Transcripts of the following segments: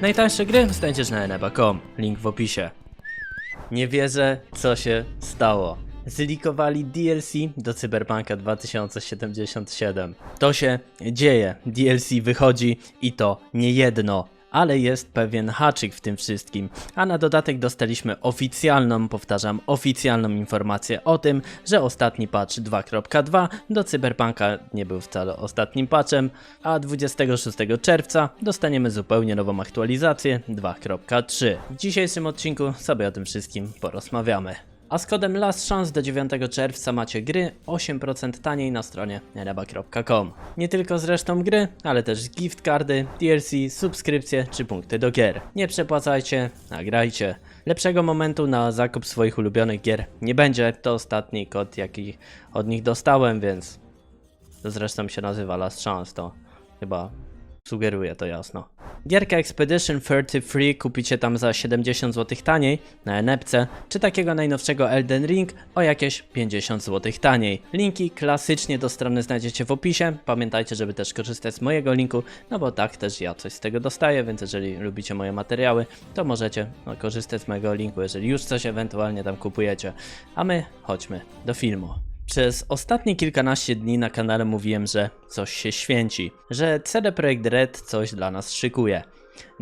Najtańsze gry znajdziesz na eneba.com, link w opisie. Nie wierzę, co się stało. Zlikowali DLC do Cyberpunka 2077. To się dzieje. DLC wychodzi i to nie jedno. Ale jest pewien haczyk w tym wszystkim, a na dodatek dostaliśmy oficjalną, powtarzam, oficjalną informację o tym, że ostatni patch 2.2 do Cyberpunka nie był wcale ostatnim patchem, a 26 czerwca dostaniemy zupełnie nową aktualizację 2.3. W dzisiejszym odcinku sobie o tym wszystkim porozmawiamy. A z kodem Last Chance do 9 czerwca macie gry 8% taniej na stronie neraba.com. Nie tylko zresztą gry, ale też gift cardy, DLC, subskrypcje czy punkty do gier. Nie przepłacajcie, nagrajcie. Lepszego momentu na zakup swoich ulubionych gier nie będzie. To ostatni kod jaki od nich dostałem, więc to zresztą się nazywa Last Chance, to chyba sugeruje to jasno. Gierka Expedition 33 kupicie tam za 70 zł taniej na Enepce, czy takiego najnowszego Elden Ring o jakieś 50 zł taniej. Linki klasycznie do strony znajdziecie w opisie. Pamiętajcie, żeby też korzystać z mojego linku, no bo tak też ja coś z tego dostaję, więc jeżeli lubicie moje materiały, to możecie no, korzystać z mojego linku, jeżeli już coś ewentualnie tam kupujecie. A my chodźmy do filmu. Przez ostatnie kilkanaście dni na kanale mówiłem, że coś się święci, że CD Projekt Red coś dla nas szykuje.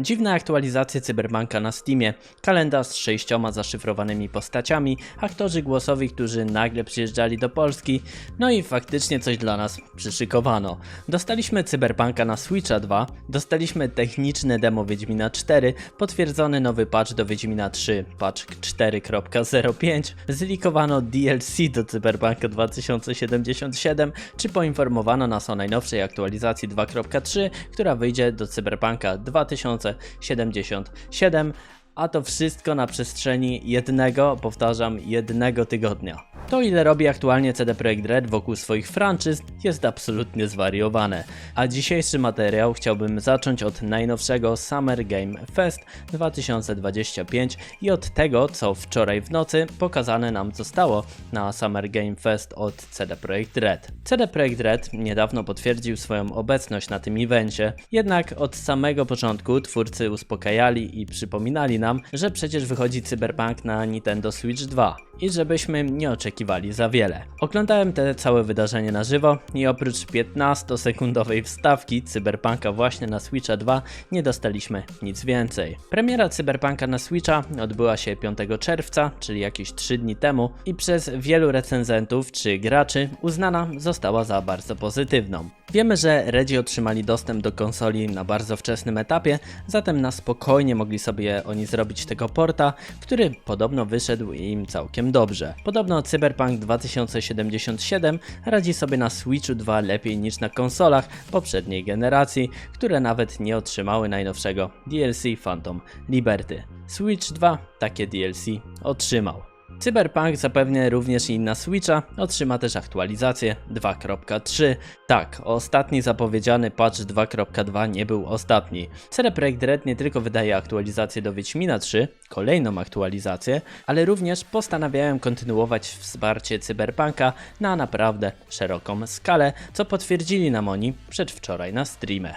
Dziwne aktualizacje Cyberpunka na Steamie, kalendarz z sześcioma zaszyfrowanymi postaciami, aktorzy głosowi, którzy nagle przyjeżdżali do Polski, no i faktycznie coś dla nas przyszykowano. Dostaliśmy Cyberpunka na Switcha 2, dostaliśmy techniczne demo Wiedźmina 4, potwierdzony nowy patch do Wiedźmina 3, patch 4.05, zlikowano DLC do Cyberpunka 2077, czy poinformowano nas o najnowszej aktualizacji 2.3, która wyjdzie do Cyberpunka 2077, 2077 a to wszystko na przestrzeni jednego, powtarzam, jednego tygodnia. To ile robi aktualnie CD Projekt Red wokół swoich franczyz jest absolutnie zwariowane. A dzisiejszy materiał chciałbym zacząć od najnowszego Summer Game Fest 2025 i od tego, co wczoraj w nocy pokazane nam zostało na Summer Game Fest od CD Projekt Red. CD Projekt Red niedawno potwierdził swoją obecność na tym evencie, jednak od samego początku twórcy uspokajali i przypominali nam, że przecież wychodzi Cyberpunk na Nintendo Switch 2 i żebyśmy nie oczekiwali za wiele. Oglądałem te całe wydarzenie na żywo i oprócz 15-sekundowej wstawki Cyberpunka właśnie na Switcha 2 nie dostaliśmy nic więcej. Premiera Cyberpunka na Switcha odbyła się 5 czerwca, czyli jakieś 3 dni temu i przez wielu recenzentów czy graczy uznana została za bardzo pozytywną. Wiemy, że Redzi otrzymali dostęp do konsoli na bardzo wczesnym etapie, zatem na spokojnie mogli sobie oni zrobić tego porta, który podobno wyszedł im całkiem dobrze. Podobno Cyberpunk 2077 radzi sobie na Switchu 2 lepiej niż na konsolach poprzedniej generacji, które nawet nie otrzymały najnowszego DLC Phantom Liberty. Switch 2 takie DLC otrzymał. Cyberpunk zapewne również i na Switcha otrzyma też aktualizację 2.3. Tak, ostatni zapowiedziany patch 2.2 nie był ostatni. CD Projekt Red nie tylko wydaje aktualizację do Wiedźmina 3, kolejną aktualizację, ale również postanawiają kontynuować wsparcie Cyberpunka na naprawdę szeroką skalę, co potwierdzili nam oni przedwczoraj na streamie.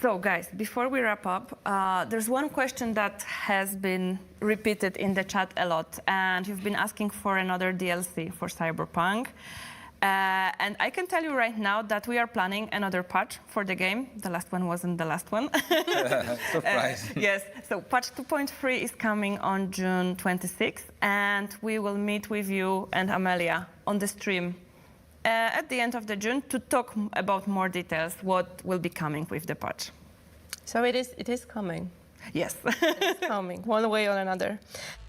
So, guys, before we wrap up, uh, there's one question that has been repeated in the chat a lot, and you've been asking for another DLC for Cyberpunk. Uh, and I can tell you right now that we are planning another patch for the game. The last one wasn't the last one. Surprise. yes, so patch 2.3 is coming on June 26th, and we will meet with you and Amelia on the stream uh, at the end of the June to talk m- about more details, what will be coming with the patch. So it is, it is coming. Yes. It's coming, one way or another.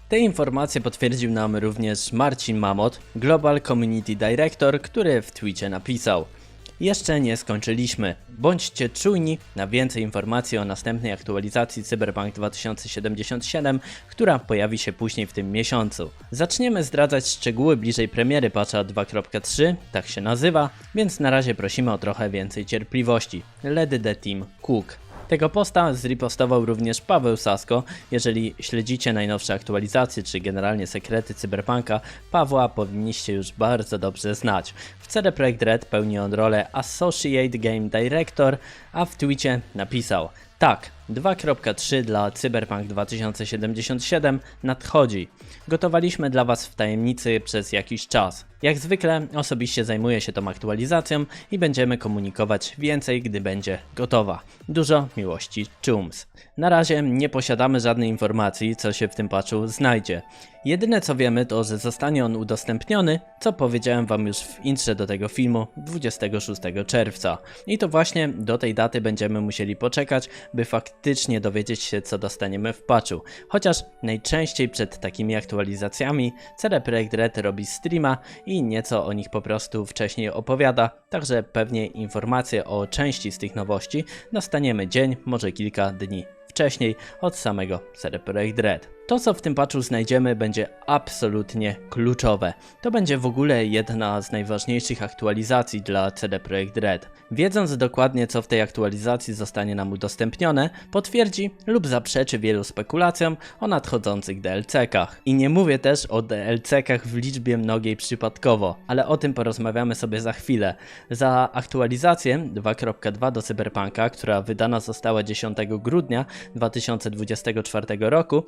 Te informacje potwierdził nam również Marcin Mamot, Global Community Director, który w Twitcie napisał jeszcze nie skończyliśmy. Bądźcie czujni na więcej informacji o następnej aktualizacji Cyberpunk 2077, która pojawi się później w tym miesiącu. Zaczniemy zdradzać szczegóły bliżej premiery patcha 2.3, tak się nazywa, więc na razie prosimy o trochę więcej cierpliwości. Ledy the Team Cook. Tego posta zripostował również Paweł Sasko. Jeżeli śledzicie najnowsze aktualizacje czy generalnie sekrety Cyberpunka, Pawła powinniście już bardzo dobrze znać. W CD Projekt Red pełni on rolę Associate Game Director, a w Twitcie napisał Tak, 2.3 dla Cyberpunk 2077 nadchodzi. Gotowaliśmy dla Was w tajemnicy przez jakiś czas. Jak zwykle osobiście zajmuję się tą aktualizacją i będziemy komunikować więcej, gdy będzie gotowa. Dużo miłości, Chums. Na razie nie posiadamy żadnej informacji, co się w tym patchu znajdzie. Jedyne co wiemy to, że zostanie on udostępniony, co powiedziałem Wam już w intrze do tego filmu 26 czerwca. I to właśnie do tej daty będziemy musieli poczekać, by faktycznie dowiedzieć się co dostaniemy w patchu. Chociaż najczęściej przed takimi aktualizacjami CD Projekt Red robi streama i nieco o nich po prostu wcześniej opowiada, także pewnie informacje o części z tych nowości dostaniemy dzień, może kilka dni wcześniej od samego CD Projekt Red. To, co w tym patchu znajdziemy, będzie absolutnie kluczowe. To będzie w ogóle jedna z najważniejszych aktualizacji dla CD Projekt Red. Wiedząc dokładnie, co w tej aktualizacji zostanie nam udostępnione, potwierdzi lub zaprzeczy wielu spekulacjom o nadchodzących DLC-kach. I nie mówię też o DLC-kach w liczbie mnogiej przypadkowo, ale o tym porozmawiamy sobie za chwilę. Za aktualizację 2.2 do Cyberpunka, która wydana została 10 grudnia 2024 roku,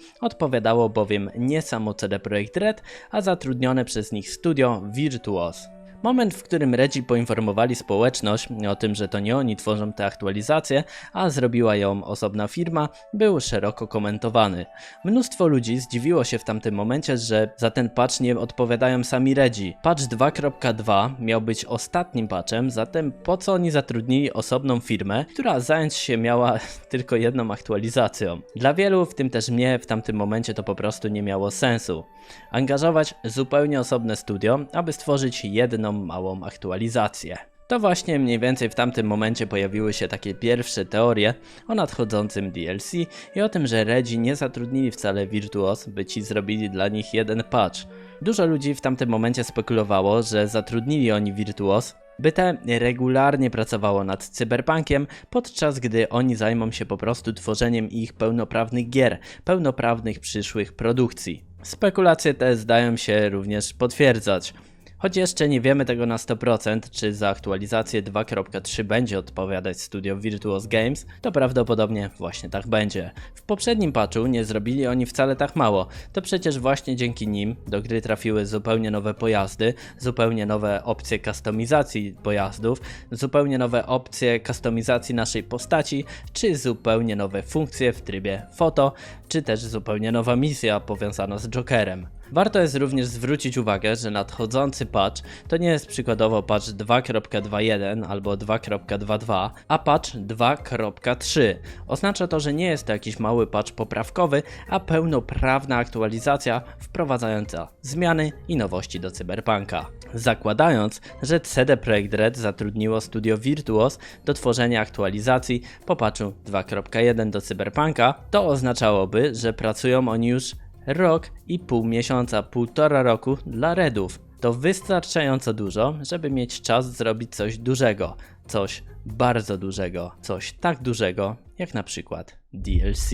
odpowiadało bowiem nie samo CD Projekt Red, a zatrudnione przez nich studio Virtuos. Moment, w którym Redzi poinformowali społeczność o tym, że to nie oni tworzą te aktualizacje, a zrobiła ją osobna firma, był szeroko komentowany. Mnóstwo ludzi zdziwiło się w tamtym momencie, że za ten patch nie odpowiadają sami Redzi. Patch 2.2 miał być ostatnim patchem, zatem po co oni zatrudnili osobną firmę, która zająć się miała tylko jedną aktualizacją? Dla wielu, w tym też mnie, w tamtym momencie to po prostu nie miało sensu. Angażować zupełnie osobne studio, aby stworzyć jedną małą aktualizację. To właśnie mniej więcej w tamtym momencie pojawiły się takie pierwsze teorie o nadchodzącym DLC i o tym, że Redzi nie zatrudnili wcale Virtuos, by ci zrobili dla nich jeden patch. Dużo ludzi w tamtym momencie spekulowało, że zatrudnili oni Virtuos, by te regularnie pracowało nad cyberpunkiem, podczas gdy oni zajmą się po prostu tworzeniem ich pełnoprawnych gier, pełnoprawnych przyszłych produkcji. Spekulacje te zdają się również potwierdzać. Choć jeszcze nie wiemy tego na 100%, czy za aktualizację 2.3 będzie odpowiadać studio Virtuos Games, to prawdopodobnie właśnie tak będzie. W poprzednim patchu nie zrobili oni wcale tak mało, to przecież właśnie dzięki nim do gry trafiły zupełnie nowe pojazdy, zupełnie nowe opcje kustomizacji pojazdów, zupełnie nowe opcje kustomizacji naszej postaci, czy zupełnie nowe funkcje w trybie foto, czy też zupełnie nowa misja powiązana z Jokerem. Warto jest również zwrócić uwagę, że nadchodzący patch to nie jest przykładowo patch 2.21 albo 2.22, a patch 2.3. Oznacza to, że nie jest to jakiś mały patch poprawkowy, a pełnoprawna aktualizacja wprowadzająca zmiany i nowości do Cyberpunka. Zakładając, że CD Projekt Red zatrudniło studio Virtuos do tworzenia aktualizacji po patchu 2.1 do Cyberpunka, to oznaczałoby, że pracują oni już rok i pół miesiąca, półtora roku dla Redów. To wystarczająco dużo, żeby mieć czas zrobić coś dużego, coś bardzo dużego, coś tak dużego jak na przykład DLC.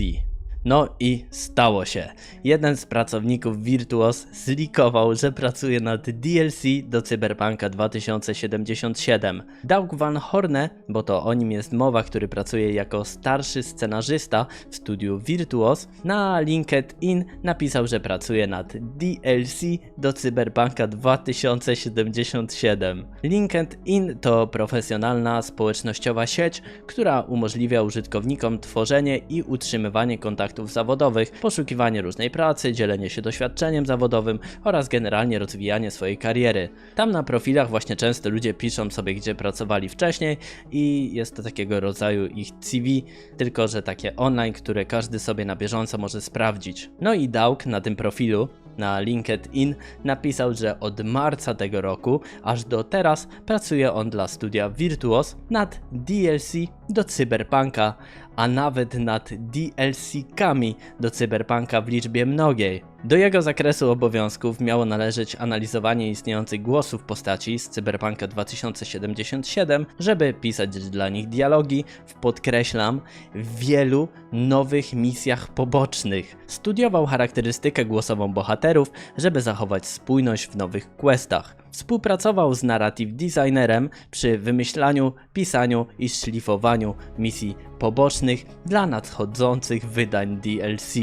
No i stało się. Jeden z pracowników Virtuos zlikował, że pracuje nad DLC do Cyberpunka 2077. Doug Van Horne, bo to o nim jest mowa, który pracuje jako starszy scenarzysta w studiu Virtuos, na LinkedIn napisał, że pracuje nad DLC do Cyberpunka 2077. LinkedIn to profesjonalna społecznościowa sieć, która umożliwia użytkownikom tworzenie i utrzymywanie kontaktów zawodowych, poszukiwanie różnej pracy, dzielenie się doświadczeniem zawodowym oraz generalnie rozwijanie swojej kariery. Tam na profilach właśnie często ludzie piszą sobie, gdzie pracowali wcześniej i jest to takiego rodzaju ich CV, tylko że takie online, które każdy sobie na bieżąco może sprawdzić. No i Dauk na tym profilu na LinkedIn napisał, że od marca tego roku aż do teraz pracuje on dla studia Virtuos nad DLC do Cyberpunka, a nawet nad DLC-kami do Cyberpunka w liczbie mnogiej. Do jego zakresu obowiązków miało należeć analizowanie istniejących głosów postaci z Cyberpunka 2077, żeby pisać dla nich dialogi w podkreślam wielu nowych misjach pobocznych. Studiował charakterystykę głosową bohaterów, żeby zachować spójność w nowych questach. Współpracował z narrative designerem przy wymyślaniu, pisaniu i szlifowaniu misji pobocznych dla nadchodzących wydań DLC.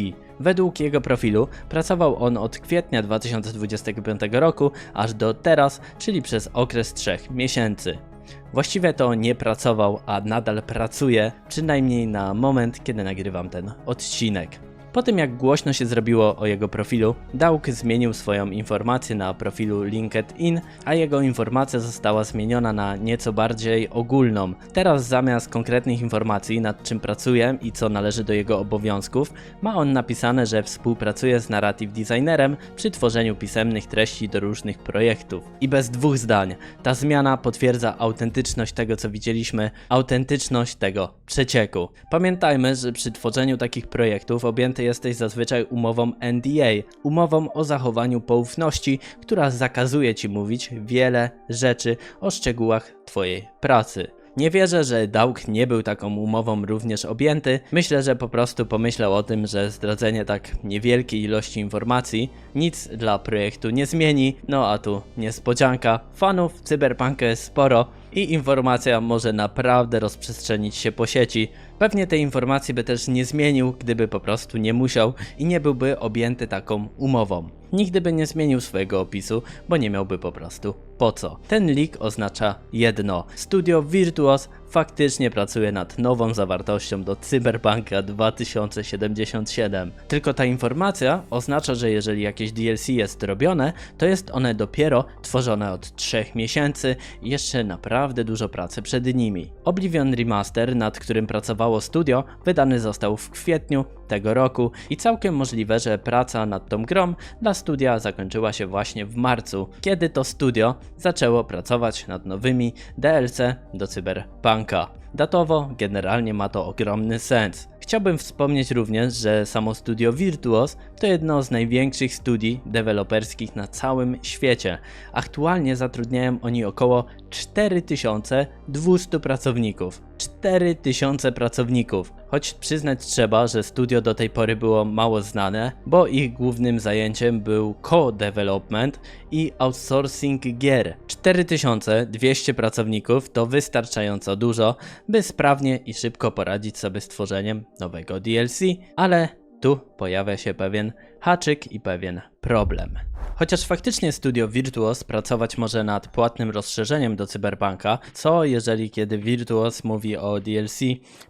Według jego profilu pracował on od kwietnia 2025 roku aż do teraz, czyli przez okres 3 miesięcy. Właściwie to nie pracował, a nadal pracuje, przynajmniej na moment, kiedy nagrywam ten odcinek. Po tym jak głośno się zrobiło o jego profilu, Dawg zmienił swoją informację na profilu LinkedIn, a jego informacja została zmieniona na nieco bardziej ogólną. Teraz zamiast konkretnych informacji nad czym pracuje i co należy do jego obowiązków, ma on napisane, że współpracuje z narrative designerem przy tworzeniu pisemnych treści do różnych projektów. I bez dwóch zdań, ta zmiana potwierdza autentyczność tego co widzieliśmy, autentyczność tego przecieku. Pamiętajmy, że przy tworzeniu takich projektów objęty jesteś zazwyczaj umową NDA, umową o zachowaniu poufności, która zakazuje ci mówić wiele rzeczy o szczegółach twojej pracy. Nie wierzę, że Dawg nie był taką umową również objęty. Myślę, że po prostu pomyślał o tym, że zdradzenie tak niewielkiej ilości informacji nic dla projektu nie zmieni. No a tu niespodzianka. Fanów Cyberpunka jest sporo i informacja może naprawdę rozprzestrzenić się po sieci. Pewnie tej informacji by też nie zmienił, gdyby po prostu nie musiał i nie byłby objęty taką umową. Nigdy by nie zmienił swojego opisu, bo nie miałby po prostu po co. Ten leak oznacza jedno. Studio Virtuos faktycznie pracuje nad nową zawartością do Cyberpunka 2077. Tylko ta informacja oznacza, że jeżeli jakieś DLC jest robione, to jest one dopiero tworzone od 3 miesięcy i jeszcze naprawdę dużo pracy przed nimi. Oblivion Remaster, nad którym pracowało studio, wydany został w kwietniu tego roku i całkiem możliwe, że praca nad tą grą dla studia zakończyła się właśnie w marcu, kiedy to studio zaczęło pracować nad nowymi DLC do Datowo generalnie ma to ogromny sens. Chciałbym wspomnieć również, że samo studio Virtuos to jedno z największych studii deweloperskich na całym świecie. Aktualnie zatrudniają oni około 4200 pracowników. 4000 pracowników. Choć przyznać trzeba, że studio do tej pory było mało znane, bo ich głównym zajęciem był co-development i outsourcing gier. 4200 pracowników to wystarczająco dużo, by sprawnie i szybko poradzić sobie z tworzeniem nowego DLC, ale tu pojawia się pewien haczyk i pewien problem. Chociaż faktycznie studio Virtuos pracować może nad płatnym rozszerzeniem do Cyberpunka, co jeżeli kiedy Virtuos mówi o DLC,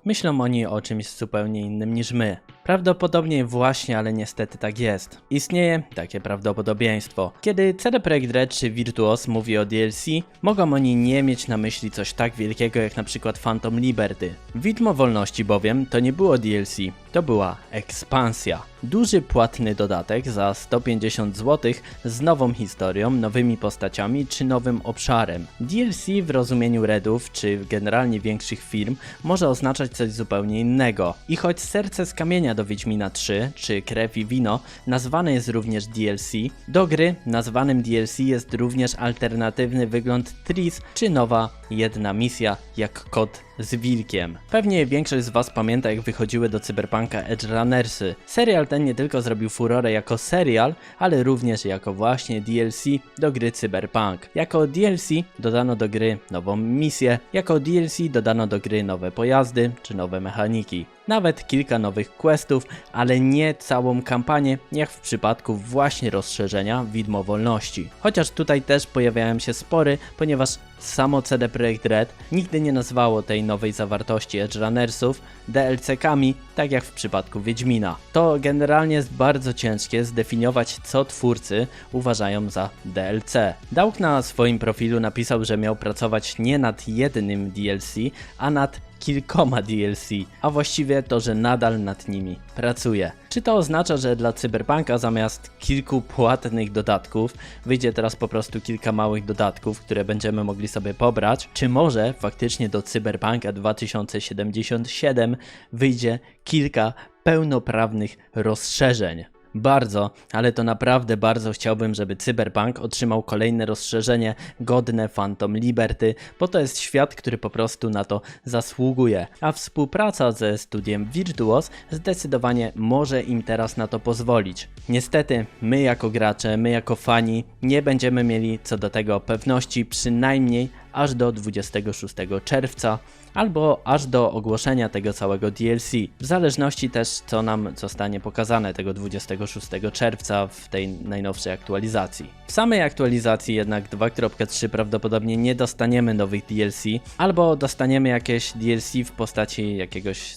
myślą oni o czymś zupełnie innym niż my. Prawdopodobnie właśnie, ale niestety tak jest. Istnieje takie prawdopodobieństwo. Kiedy CD Projekt Red czy Virtuos mówi o DLC, mogą oni nie mieć na myśli coś tak wielkiego jak na przykład Phantom Liberty. Widmo Wolności bowiem to nie było DLC, to była ekspansja. Duży płatny dodatek za 150 zł z nową historią, nowymi postaciami czy nowym obszarem. DLC w rozumieniu Redów czy generalnie większych firm może oznaczać coś zupełnie innego. I choć Serce z Kamienia do Wiedźmina 3 czy Krew i Wino nazwane jest również DLC, do gry nazwanym DLC jest również alternatywny wygląd Tris czy nowa jedna misja jak kot z wilkiem. Pewnie większość z Was pamięta jak wychodziły do Cyberpunka Edge Runnersy. Serial ten nie tylko zrobił furorę jako serial, ale również jako właśnie DLC do gry Cyberpunk. Jako DLC dodano do gry nową misję, jako DLC dodano do gry nowe pojazdy czy nowe mechaniki. Nawet kilka nowych questów, ale nie całą kampanię, jak w przypadku właśnie rozszerzenia Widmo Wolności. Chociaż tutaj też pojawiają się spory, ponieważ samo CD Projekt Red nigdy nie nazwało tej nowej zawartości Edge Runnersów DLC-kami, tak jak w przypadku Wiedźmina. To generalnie jest bardzo ciężkie zdefiniować, co twórcy uważają za DLC. Dawg na swoim profilu napisał, że miał pracować nie nad jednym DLC, a nad kilkoma DLC, a właściwie to, że nadal nad nimi pracuje. Czy to oznacza, że dla Cyberpunka zamiast kilku płatnych dodatków wyjdzie teraz po prostu kilka małych dodatków, które będziemy mogli sobie pobrać? Czy może faktycznie do Cyberpunka 2077 wyjdzie kilka pełnoprawnych rozszerzeń? Bardzo, ale to naprawdę bardzo chciałbym, żeby Cyberpunk otrzymał kolejne rozszerzenie godne Phantom Liberty, bo to jest świat, który po prostu na to zasługuje. A współpraca ze studiem Virtuos zdecydowanie może im teraz na to pozwolić. Niestety, my jako gracze, my jako fani nie będziemy mieli co do tego pewności przynajmniej aż do 26 czerwca albo aż do ogłoszenia tego całego DLC, w zależności też co nam zostanie pokazane tego 26 czerwca w tej najnowszej aktualizacji. W samej aktualizacji jednak 2.3 prawdopodobnie nie dostaniemy nowych DLC, albo dostaniemy jakieś DLC w postaci jakiegoś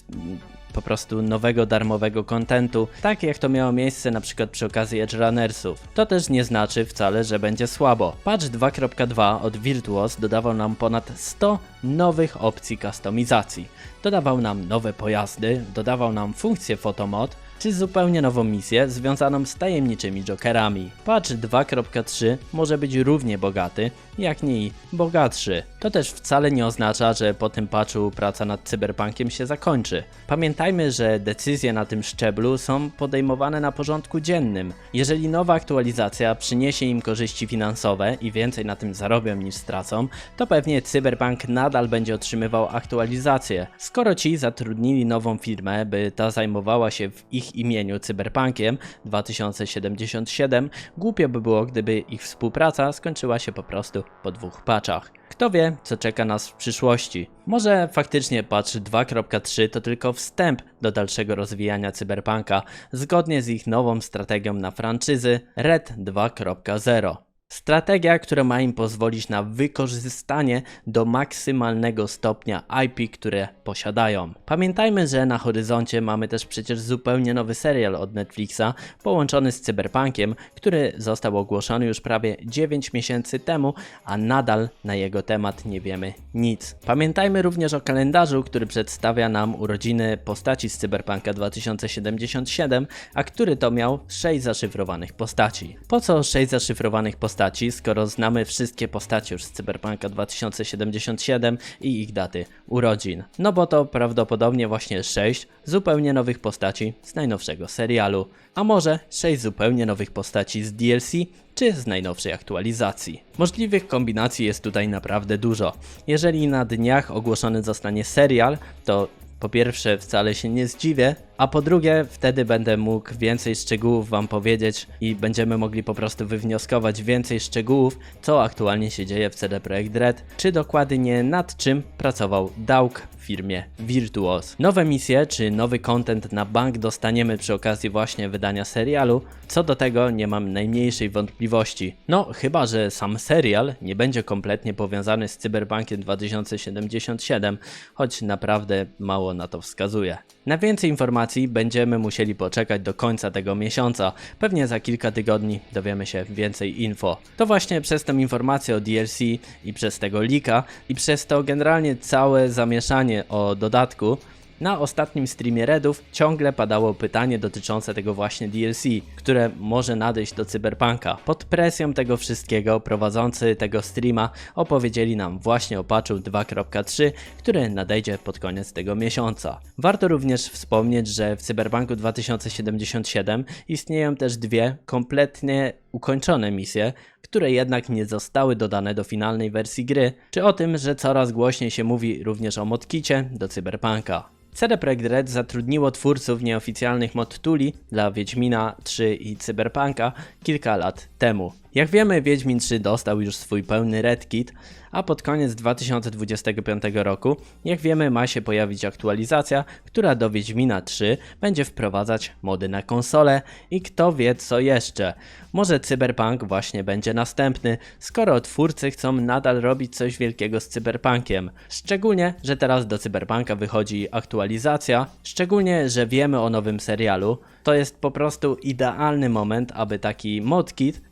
po prostu nowego darmowego kontentu, tak jak to miało miejsce na przykład przy okazji Edge Runnersów. To też nie znaczy wcale, że będzie słabo. Patch 2.2 od Virtuos dodawał nam ponad 100 nowych opcji kustomizacji. Dodawał nam nowe pojazdy, dodawał nam funkcję Photomod, czy zupełnie nową misję związaną z tajemniczymi jokerami. Patch 2.3 może być równie bogaty, jak nie i bogatszy. To też wcale nie oznacza, że po tym patchu praca nad cyberpunkiem się zakończy. Pamiętajmy, że decyzje na tym szczeblu są podejmowane na porządku dziennym. Jeżeli nowa aktualizacja przyniesie im korzyści finansowe i więcej na tym zarobią niż stracą, to pewnie Cyberpunk nadal będzie otrzymywał aktualizacje. Skoro ci zatrudnili nową firmę, by ta zajmowała się w ich imieniu Cyberpunkiem 2077, głupio by było, gdyby ich współpraca skończyła się po prostu po dwóch patchach. Kto wie, co czeka nas w przyszłości? Może faktycznie patch 2.3 to tylko wstęp do dalszego rozwijania Cyberpunka, zgodnie z ich nową strategią na franczyzy Red 2.0. Strategia, która ma im pozwolić na wykorzystanie do maksymalnego stopnia IP, które posiadają. Pamiętajmy, że na horyzoncie mamy też przecież zupełnie nowy serial od Netflixa, połączony z Cyberpunkiem, który został ogłoszony już prawie 9 miesięcy temu, a nadal na jego temat nie wiemy nic. Pamiętajmy również o kalendarzu, który przedstawia nam urodziny postaci z Cyberpunka 2077, a który to miał 6 zaszyfrowanych postaci. Po co 6 zaszyfrowanych postaci, skoro znamy wszystkie postacie już z Cyberpunka 2077 i ich daty urodzin? No bo to prawdopodobnie właśnie 6 zupełnie nowych postaci z najnowszego serialu, a może 6 zupełnie nowych postaci z DLC czy z najnowszej aktualizacji. Możliwych kombinacji jest tutaj naprawdę dużo. Jeżeli na dniach ogłoszony zostanie serial, to po pierwsze wcale się nie zdziwię, a po drugie wtedy będę mógł więcej szczegółów wam powiedzieć i będziemy mogli po prostu wywnioskować więcej szczegółów, co aktualnie się dzieje w CD Projekt Red, czy dokładnie nad czym pracował Dauk w firmie Virtuos. Nowe misje czy nowy content na bank dostaniemy przy okazji właśnie wydania serialu, co do tego nie mam najmniejszej wątpliwości. No, chyba że sam serial nie będzie kompletnie powiązany z Cyberpunkiem 2077, choć naprawdę mało na to wskazuje. Na więcej informacji będziemy musieli poczekać do końca tego miesiąca. Pewnie za kilka tygodni dowiemy się więcej info. To właśnie przez tę informację o DLC i przez tego leaka i przez to generalnie całe zamieszanie o dodatku na ostatnim streamie Redów ciągle padało pytanie dotyczące tego właśnie DLC, które może nadejść do Cyberpunka. Pod presją tego wszystkiego prowadzący tego streama opowiedzieli nam właśnie o patchu 2.3, który nadejdzie pod koniec tego miesiąca. Warto również wspomnieć, że w Cyberpunku 2077 istnieją też dwie kompletnie ukończone misje, które jednak nie zostały dodane do finalnej wersji gry, czy o tym, że coraz głośniej się mówi również o modkicie do Cyberpunka. CD Projekt Red zatrudniło twórców nieoficjalnych mod tuli dla Wiedźmina 3 i Cyberpunka kilka lat temu. Jak wiemy, Wiedźmin 3 dostał już swój pełny Red Kit, a pod koniec 2025 roku, jak wiemy, ma się pojawić aktualizacja, która do Wiedźmina 3 będzie wprowadzać mody na konsolę i kto wie co jeszcze. Może Cyberpunk właśnie będzie następny, skoro twórcy chcą nadal robić coś wielkiego z Cyberpunkiem. Szczególnie, że teraz do Cyberpunka wychodzi aktualizacja, szczególnie, że wiemy o nowym serialu. To jest po prostu idealny moment, aby taki modkit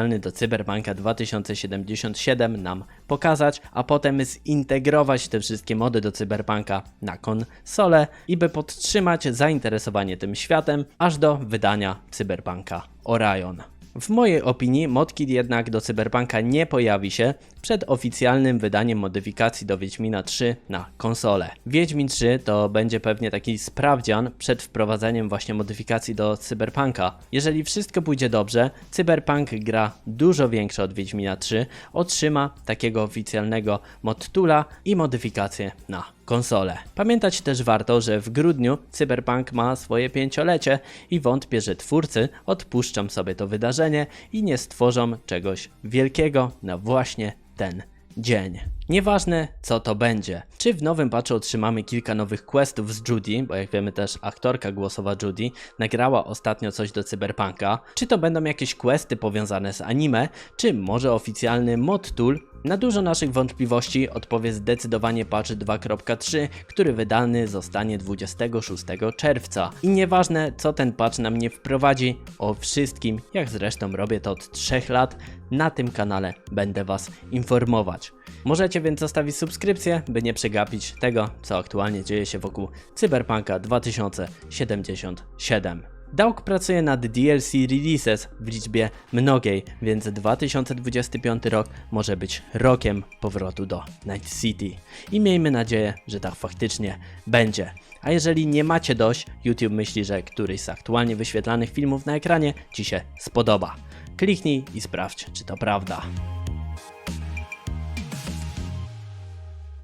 oficjalny do Cyberpunka 2077 nam pokazać, a potem zintegrować te wszystkie mody do Cyberpunka na konsolę i by podtrzymać zainteresowanie tym światem aż do wydania Cyberpunka Orion. W mojej opinii modkit jednak do Cyberpunka nie pojawi się przed oficjalnym wydaniem modyfikacji do Wiedźmina 3 na konsolę. Wiedźmin 3 to będzie pewnie taki sprawdzian przed wprowadzeniem właśnie modyfikacji do Cyberpunka. Jeżeli wszystko pójdzie dobrze, Cyberpunk gra dużo większa od Wiedźmina 3 otrzyma takiego oficjalnego modtula i modyfikację na konsolę. Pamiętać też warto, że w grudniu Cyberpunk ma swoje pięciolecie i wątpię, że twórcy odpuszczą sobie to wydarzenie i nie stworzą czegoś wielkiego na właśnie ten dzień. Nieważne co to będzie. Czy w nowym patchu otrzymamy kilka nowych questów z Judy, bo jak wiemy też aktorka głosowa Judy nagrała ostatnio coś do Cyberpunka. Czy to będą jakieś questy powiązane z anime, czy może oficjalny mod tool na dużo naszych wątpliwości odpowie zdecydowanie patch 2.3, który wydany zostanie 26 czerwca. I nieważne co ten patch nam nie wprowadzi, o wszystkim, jak zresztą robię to od 3 lat, na tym kanale będę Was informować. Możecie więc zostawić subskrypcję, by nie przegapić tego, co aktualnie dzieje się wokół Cyberpunka 2077. Dawg pracuje nad DLC releases w liczbie mnogiej, więc 2025 rok może być rokiem powrotu do Night City. I miejmy nadzieję, że tak faktycznie będzie. A jeżeli nie macie dość, YouTube myśli, że któryś z aktualnie wyświetlanych filmów na ekranie Ci się spodoba. Kliknij i sprawdź, czy to prawda.